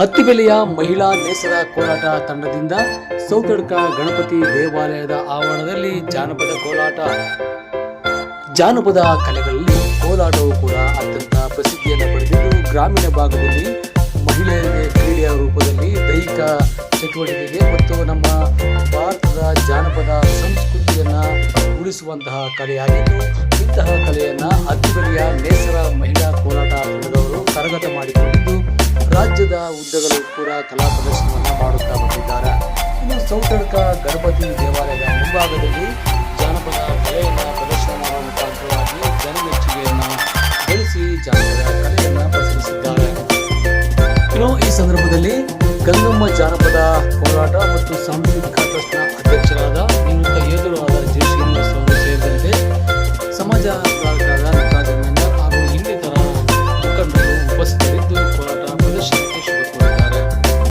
ಹತ್ತಿಬೆಲೆಯ ಮಹಿಳಾ ನೇಸರ ಕೋಲಾಟ ತಂಡದಿಂದ ಸೌತಡ್ಕ ಗಣಪತಿ ದೇವಾಲಯದ ಆವರಣದಲ್ಲಿ ಜಾನಪದ ಕೋಲಾಟ. ಜಾನಪದ ಕಲೆಗಳಲ್ಲಿ ಕೋಲಾಟವು ಕೂಡ ಅತ್ಯಂತ ಪ್ರಸಿದ್ಧಿಯನ್ನು ಪಡೆದಿದ್ದು, ಗ್ರಾಮೀಣ ಭಾಗದಲ್ಲಿ ಮಹಿಳೆಯರಿಗೆ ಕ್ರೀಡೆಯ ರೂಪದಲ್ಲಿ ದೈಹಿಕ ಚಟುವಟಿಕೆಗೆ ಮತ್ತು ನಮ್ಮ ಭಾರತದ ಜಾನಪದ ಸಂಸ್ಕೃತಿಯನ್ನು ಉಳಿಸುವಂತಹ ಕಲೆಯಾಗಿದ್ದು, ಇಂತಹ ಕಲೆಯನ್ನು ಹತ್ತಿಬೆಲೆಯ ನೇಸರ ಮಹಿಳಾ ಕೋಲಾಟ ತಂಡದವರು ಕರಗತ ಮಾಡಿಕೊಂಡಿದ್ದು ರಾಜ್ಯದ ಉದ್ದಗಲೂ ಕೂಡ ಕಲಾ ಪ್ರದರ್ಶನವನ್ನು ಮಾಡುತ್ತಾ ಬಂದಿದ್ದಾರೆ. ಇನ್ನು ಸೌತಡ್ಕ ಗಣಪತಿ ದೇವಾಲಯದ ಮುಂಭಾಗದಲ್ಲಿ ಜಾನಪದ ಕಲೆಯನ್ನು ಪ್ರದರ್ಶನ ಮಾಡುವ ಮುಖಾಂತರವಾಗಿ ಜನಮೆಚ್ಚುಗೆಯನ್ನು ಗಳಿಸಿ ಜಾನಪದ ಕಲೆಯನ್ನು ಪ್ರಸರಿಸಿದ್ದಾರೆ ಇನ್ನು ಈ ಸಂದರ್ಭದಲ್ಲಿ ಗಂಗಮ್ಮ ಜಾನಪದ ಹೋರಾಟ ಮತ್ತು